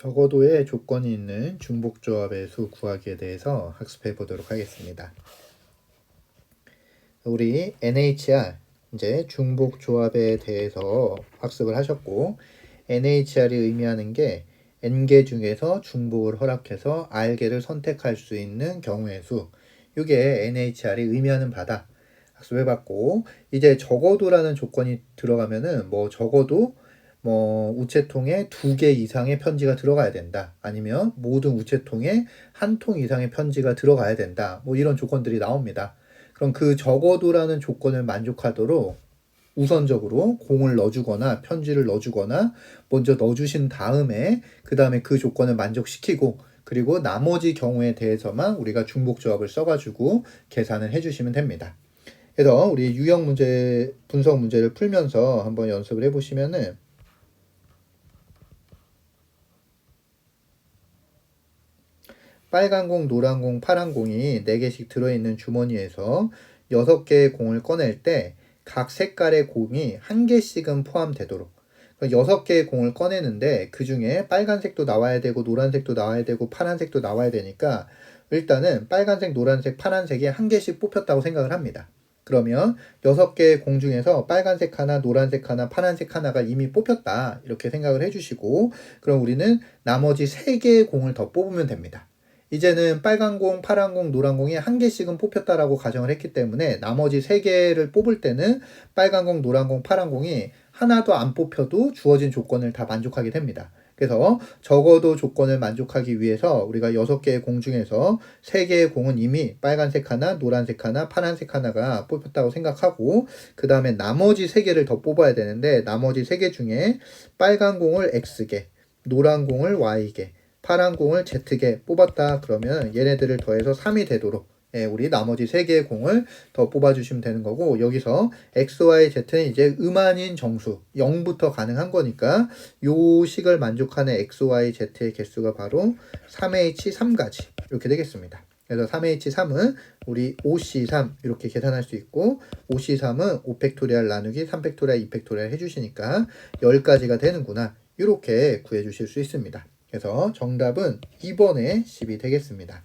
적어도의 조건이 있는 중복조합의 수 구하기에 대해서 학습해 보도록 하겠습니다. 우리 NHR 이제 중복조합에 대해서 학습을 하셨고 NHR이 의미하는 게 n개 중에서 중복을 허락해서 r개를 선택할 수 있는 경우의 수 이게 NHR이 의미하는 바다 학습해봤고 이제 적어도라는 조건이 들어가면은 뭐 적어도 뭐 우체통에 두 개 이상의 편지가 들어가야 된다. 아니면 모든 우체통에 한 통 이상의 편지가 들어가야 된다. 뭐 이런 조건들이 나옵니다. 그럼 그 적어도라는 조건을 만족하도록 우선적으로 공을 넣어주거나 편지를 넣어주거나 먼저 넣어주신 다음에 그 다음에 그 조건을 만족시키고 그리고 나머지 경우에 대해서만 우리가 중복조합을 써가지고 계산을 해주시면 됩니다. 그래서 우리 유형 문제 분석 문제를 풀면서 한번 연습을 해보시면은 빨간 공, 노란 공, 파란 공이 4개씩 들어있는 주머니에서 6개의 공을 꺼낼 때 각 색깔의 공이 한 개씩은 포함되도록 6개의 공을 꺼내는데 그 중에 빨간색도 나와야 되고 노란색도 나와야 되고 파란색도 나와야 되니까 일단은 빨간색, 노란색, 파란색이 한 개씩 뽑혔다고 생각을 합니다. 그러면 6개의 공 중에서 빨간색 하나, 노란색 하나, 파란색 하나가 이미 뽑혔다. 이렇게 생각을 해주시고 그럼 우리는 나머지 3개의 공을 더 뽑으면 됩니다. 이제는 빨간 공, 파란 공, 노란 공이 한 개씩은 뽑혔다라고 가정을 했기 때문에 나머지 세 개를 뽑을 때는 빨간 공, 노란 공, 파란 공이 하나도 안 뽑혀도 주어진 조건을 다 만족하게 됩니다. 그래서 적어도 조건을 만족하기 위해서 우리가 여섯 개의 공 중에서 세 개의 공은 이미 빨간색 하나, 노란색 하나, 파란색 하나가 뽑혔다고 생각하고 그 다음에 나머지 세 개를 더 뽑아야 되는데 나머지 세개 중에 빨간 공을 X개, 노란 공을 Y개, 파란 공을 Z개 뽑았다 그러면 얘네들을 더해서 3이 되도록 예, 우리 나머지 3개의 공을 더 뽑아주시면 되는 거고 여기서 X, Y, Z는 이제 음한인 정수 0부터 가능한 거니까 요 식을 만족하는 X, Y, Z의 개수가 바로 3H3까지 이렇게 되겠습니다. 그래서 3H3은 우리 5C3 이렇게 계산할 수 있고 5C3은 5팩토리얼 나누기 3팩토리얼 2팩토리얼 해주시니까 10가지가 되는구나 이렇게 구해주실 수 있습니다. 그래서 정답은 2번에 10이 되겠습니다.